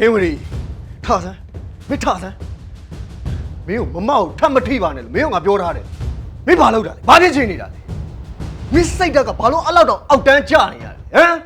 ဟင်းဝရီထဆန်းမင်းထဆန်းမင်းကိုမမောက်ထပ်မထိပါနဲ့လို့မင်းကငါပြောထားတယ်မင်းဘာလုပ်တာလဲဘာဖြစ်ချင်နေတာလဲမင်းစိတ်ဓာတ်ကဘာလို့အဲ့လောက်တော့အောက်တန်းကျနေရလဲဟမ်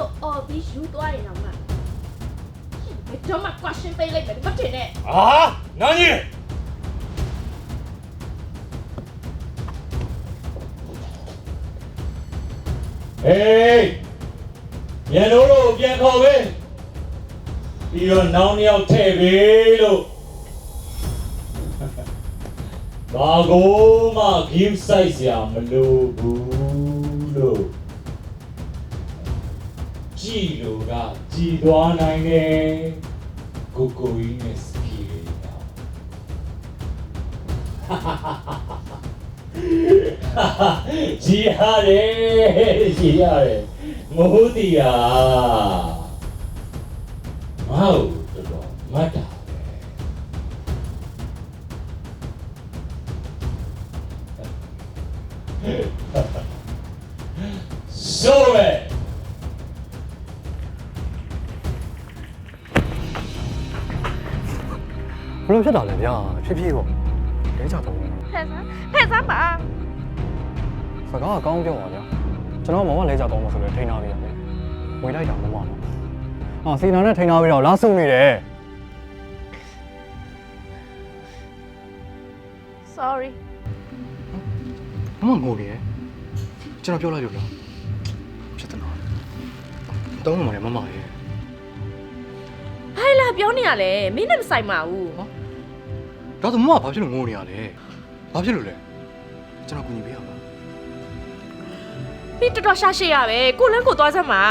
လိုအော်ပြီးယူသွားရင်တော့မှရှင်ဘယ်တော့မှ question ပေးလိုက်မယ်မတင်နဲ့အာနာကြီးเอ้ยညလုံးတို့ပြန်ခေါ်ပဲပြီးတော့နောင်တစ်ယောက်ထည့်ပြီလို့ဘာကိုမှ give size ရမလို့ဘူးလို့ ကြည်လို့ကကြည်သွားနိုင်တယ်ကိုကိုကြီးနဲ့စကီလေးတော့ကြည်ရတယ်ကြည်ရတယ်မဟုတ်တရားမဟုတ်တော်တော်မတ်တာပဲ လိုဖြစ်တာလဲဗျာဖြစ်ဖြစ်ပေါ့လဲကြတော့ဖက်ဆန်းဖက်ဆန်းပါစကားအကောင်းပြောပါဗျာကျွန်တော်မမလဲကြတော့မဆိုလဲထိန်းထားပြီးရတယ်ဝင်လိုက်တာမမတော့အော်စီနာနဲ့ထိန်းထားပြီးတော့လာဆုံနေတယ် sorry မမငိုနေတယ်ကျွန်တော်ပြောလိုက်လို့လားဖြစ်တယ်နော်တောင်းမှမလဲမမရဲ့ဟိုင်လာပြောနေရလဲမင်းနဲ့မဆိုင်ပါဘူး ဒါဆိုမမဘာဖြစ်လို့ငိုနေရလဲဘာဖြစ်လို့လဲကျွန်တော်ကူညီပေးရမှာမင်းတော်တော်ရှာရှေ့ရပဲကိုလန်းကိုသွားစမ်းပါ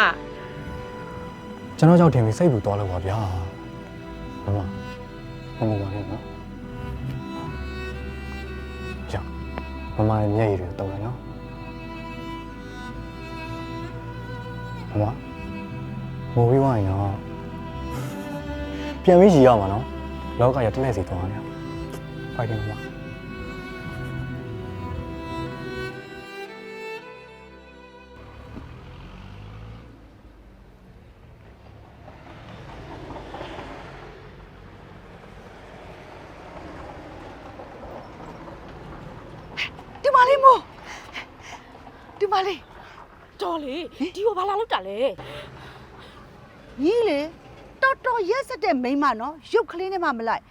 ကျွန်တော်ကြောင့်တင်ပြီးစိတ်ပူသွားလို့ပါဗျာမမမမပါနဲ့နော်ကြောက်မမရဲ့မျက်ရည်တွေတုံးလိုက်နော်မမငိုပြီးွားရင်တော့ပြန်ပြီးရည်ရမှာနော်လောကရတစ်နေ့စီသွားတယ်ဖို က်တယ်မမဒီမလေးမို့ဒီမလေးတော်လေဒီကိုဘာလာလောက်တာလဲညီလေတော်တော်ရက်စက်တဲ့မိန်းမနော်ရုပ်ကလေးနဲ့မှမလိုက်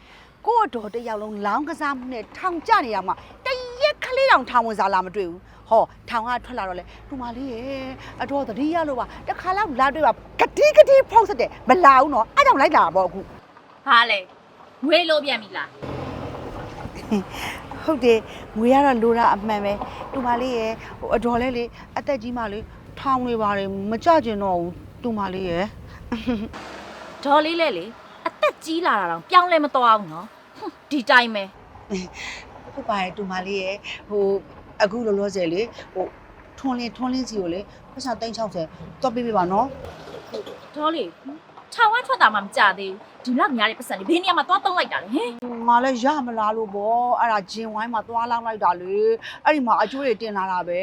ကို့အတော်တစ်ယောက်လုံးလောင်းကစားမှုနဲ့ထောင်ကျနေရမှာတရက်ကလေးတောင်ထောင်ဝင်စားလာမတွေ့ဘူးဟောထောင်ကထွက်လာတော့လေဒီမလေးရဲ့အတော်သတိရလို့ပါတခါလောက်လာတွေ့ပါဂတိဂတိဖောက်ဆက်တယ်မလာဘူးနော်အဲ့ကြောင့်လိုက်လာတာပေါ့အခုဟာလေငွေလို့ပြန်ပြီလားဟုတ်တယ်ငွေရတော့လိုတာအမှန်ပဲဒီမလေးရဲ့ဟိုအတော်လဲလေအသက်ကြီးမှလေထောင်နေပါတယ်မကြကျင်တော့ဘူးဒီမလေးရဲ့ဒေါ်လေးလဲလေအ သက်ကြီးလာတာတော့ပြောင်းလဲမသွားဘူးနော်ဟွန်းဒီတိုင်းပဲဟုတ်ပါတယ်တူမလေးရဲ့ဟိုအခုလောလောဆယ်လေဟိုထွန်းလင်းထွန်းလင်းစီကိုလေပတ်စံ360တော့ပေးပေးပါနော်ဒေါ်လေးထောင်ဝမ်းထွက်တာမှမကြသေးဘူးဒီလောက်များတဲ့ပတ်စံလေးဘယ်နေရာမှာသွားတုံးလိုက်တာလဲဟင်ငါလည်းရမလားလို့ပေါ့အဲ့ဒါဂျင်ဝိုင်းမှာသွားလောင်းလိုက်တာလေအဲ့ဒီမှာအကျိုးတွေတင်လာတာပဲ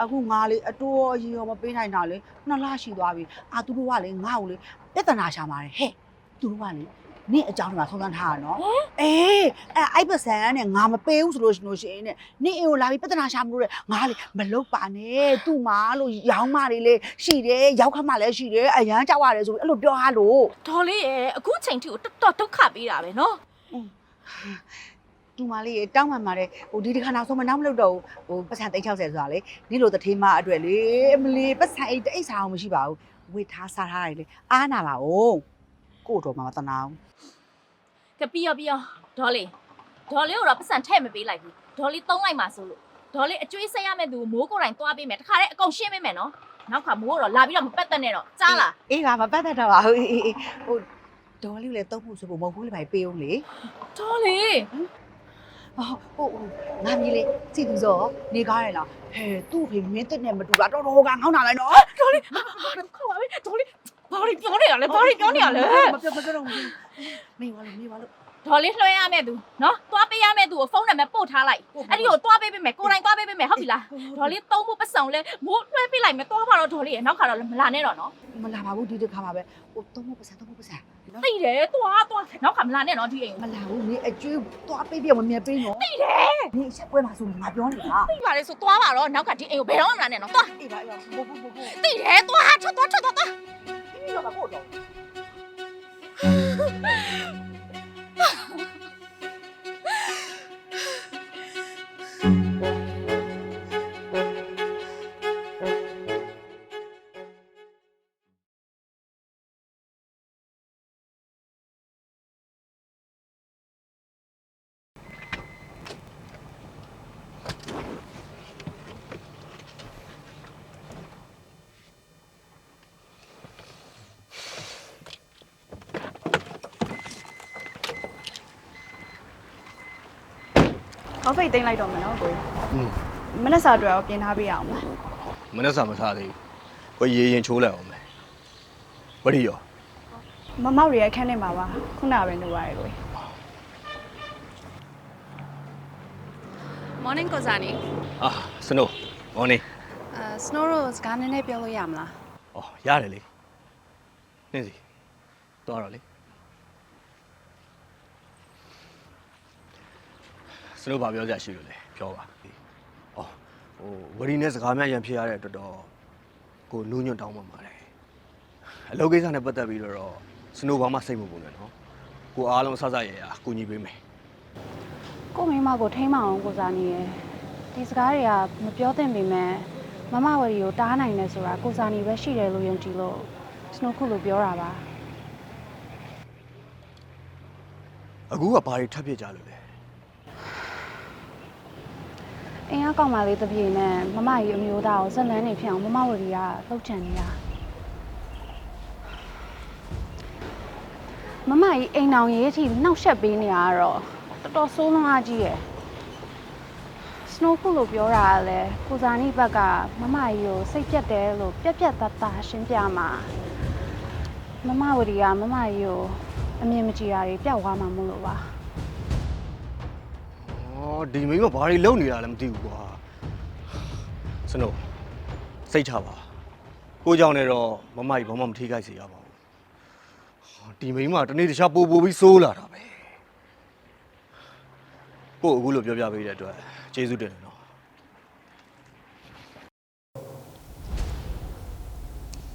အခုငါလေအတိုးအရင်ရောမပေးနိုင်တာလေနှစ်လရှိသွားပြီအာသူတို့ကလေငါ့ကိုလေပြဿနာရှာပါတယ်ဟဲ့သူတို့ကလေ နင့်အကြောင်းတွေမှာဆုံးသမ်းထားတာနော်အေးအဲ့အိုက်ပစံနဲ့ငါမပေးဘူးဆိုလို့ရှိလို့ရှိရင်နဲ့နင့်အိမ်ကိုလာပြီးပြဿနာရှာမလို့တဲ့ငါလေမလုပ်ပါနဲ့သူ့မှာလို့ရောင်းမတွေလေရှိတယ်ရောက်ခမလည်းရှိတယ်အရန်ကြောက်ရတယ်ဆိုပြီးအဲ့လိုပြောရလို့ဒေါ်လေးရဲ့အခုချိန်ထိကိုတော်တော်ဒုက္ခပေးတာပဲနော်တူမလေးရေတောင်းမှန်ပါတယ်ဟိုဒီတစ်ခါနောက်ဆုံးမနောက်မလုပ်တော့ဘူးဟိုပတ်စံ360ဆိုတာလေဒီလိုတထေးမအတွက်လေအမလီပတ်စံအိတ်အိတ်စားအောင်မရှိပါဘူးဝေထားစားထားရတယ်လေအားနာပါဦး ကို့တော်မှာမတနာဘူးကပြီးရောပြီးရောဒေါ်လေးဒေါ်လေးကိုတော့ပတ်စံထည့်မပေးလိုက်ဘူးဒေါ်လေးတုံးလိုက်မှာဆိုလို့ဒေါ်လေးအကျွေးဆက်ရမယ့်သူကိုမိုးကိုယ်တိုင်သွားပေးမယ်တခါတည်းအကုန်ရှင်းပေးမယ်နော်နောက်ခါမိုးကတော့လာပြီးတော့မပတ်သက်နဲ့တော့ကြားလားအေးပါမပတ်သက်တော့ပါဘူးအေးအေးအေးဟိုဒေါ်လေးလည်းတုံးဖို့ဆိုဖို့မဟုတ်ဘူးလေ ભાઈ ပေးအောင်လေဒေါ်လေးဟိုဟိုငါမြေးလေစီသူစောနေကားရလားဟဲသူ့ဖေမင်းတက်နဲ့မတူတာတော်တော်ကငေါင်းလာလိုက်နော်ဒေါ်လေးဟာခေါ်ပါပြီဒေါ်လေး ဘာလို့ပြောနေရလဲဘာလို့ပြောနေရလဲမပြောမပြောတော့ဘူးမေးပါလို့မေးပါလို့ဒေါ်လေးလွှဲရမယ့်သူနော်သွားပေးရမယ့်သူကိုဖုန်းနံပါတ်ပို့ထားလိုက်အဲ့ဒီကိုသွားပေးပေးမယ်ကိုယ်တိုင်သွားပေးပေးမယ်ဟုတ်ပြီလားဒေါ်လေးသုံးဖို့ပတ်စံလဲမိုးလွှဲပေးလိုက်မယ်သွားပါတော့ဒေါ်လေးရဲ့နောက်ခါတော့မလာနဲ့တော့နော်မလာပါဘူးဒီတစ်ခါမှာပဲဟိုတုံးဖို့ပတ်စံတုံးဖို့ပတ်စံနော်သိတယ်သွားသွားနောက်ခါမလာနဲ့တော့ဒီအိမ်မလာဘူးနေအကျွေးသွားပေးပြမမြတ်ပေးနော်သိတယ်နေချက်ပွဲမှာဆိုငါပြောနေတာသိပါလေဆိုသွားပါတော့နောက်ကဒီအိမ်ကိုဘယ်တော့မှမလာနဲ့နော်သွားအေးပါအေးပါဘောဘောဘောသိတယ်သွားထွက်သွားထွက်သွားသွား ကော်ဖိတ်သိမ်းလိုက်တော့မယ်နော်ကိုอืมမနက်စာအတွက်ရောပြင်ထားပေးရအောင်လားမနေ့စာမစားသေးဘူးကိုရေရင်ချိုးလိုက်အောင်မယ်ဝရီရောမမောက်ရရဲ့ခန်းထဲမှာပါခုနကပဲနေရတယ်ကို Morning ကိုဇာနီအာစနိုးမော်နေအဲ Snow Rose ကနည်းနည်းပြောလို့ရမလားဩရတယ်လေနင်းစီသွားတော့လေ စနိုးဘာပြောကြရှိလို့လဲပြောပါဩဟိုဝရီနဲ့စကားများရန်ဖြစ်ရတဲ့အတွက်တော့ကိုနူးညွတ်တောင်းမှပါတယ်အလုပ်ကိစ္စနဲ့ပတ်သက်ပြီးတော့စနိုးဘာမှစိတ်မပူနဲ့နော်ကိုအားလုံးဆဆရရကူညီပေးမယ်ကိုမိမကိုထိမ့်မအောင်ကိုဇာနီရယ်ဒီစကားတွေကမပြောသင့်ပေမဲ့မမဝရီကိုတားနိုင်တယ်ဆိုတာကိုဇာနီပဲရှိတယ်လို့ယုံကြည်လို့ Snow ခုလိုပြောတာပါအခုကဘာတွေထပ်ဖြစ်ကြလို့လဲ အင်းအကောင်မလေးတစ်ပြေနဲ့မမကြီးအမျိုးသားကိုဇက်လန်းနေဖြစ်အောင်မမဝရီကလှုပ်ချန်နေတာမမကြီးအိမ်အောင်ရေးချီနှောက်ရှက်ပေးနေတာကတော့တော်တော်ဆိုးလွန်းအားကြီးရယ် Snow ခုလိုပြောတာကလည်းကိုဇာနီဘက်ကမမကြီးကိုစိတ်ပြတ်တယ်လို့ပြက်ပြက်သားသားရှင်းပြမှာမမဝရီကမမကြီးကိုအမြင်မကြည်တာတွေပျောက်သွားမှာမို့လို့ပါ ဩဒီမိန်းမဘာတွေလုပ်နေတာလဲမသိဘူးကွာစနိုးစိတ်ချပါကိုကြောင့်လည်းတော့မမကြီးဘာမှမထိခိုက်စေရပါဘူးဒီမိန်းမတနေ့တခြားပို့ပို့ပြီးစိုးလာတာပဲကိုအခုလိုပြောပြပေးတဲ့အတွက်ကျေးဇူးတင်တယ်နော်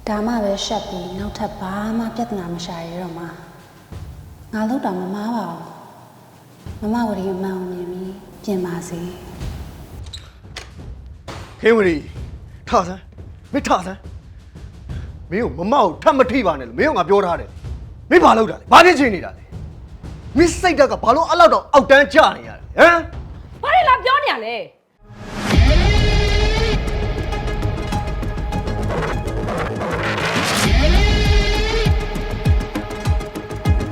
ဒါမှပဲရှက်ပြီးနောက်ထပ်ဘာမှပြဿနာမရှာရတော့မှာငါလောက်တာမမားပါဘူး မမဝရီအမှန်ကိုမြင်ပြီးပြင်ပါစေခင်းဝရီထဆန်းမင်းထဆန်းမင်းကိုမမောက်ထပ်မထိပါနဲ့လို့မင်းကငါပြောထားတယ်မင်းဘာလုပ်တာလဲဘာဖြစ်ချင်နေတာလဲမင်းစိတ်ဓာတ်ကဘာလို့အဲ့လောက်တော့အောက်တန်းကျနေရလဲဟမ်ဘာလဲလာပြောနေရလဲ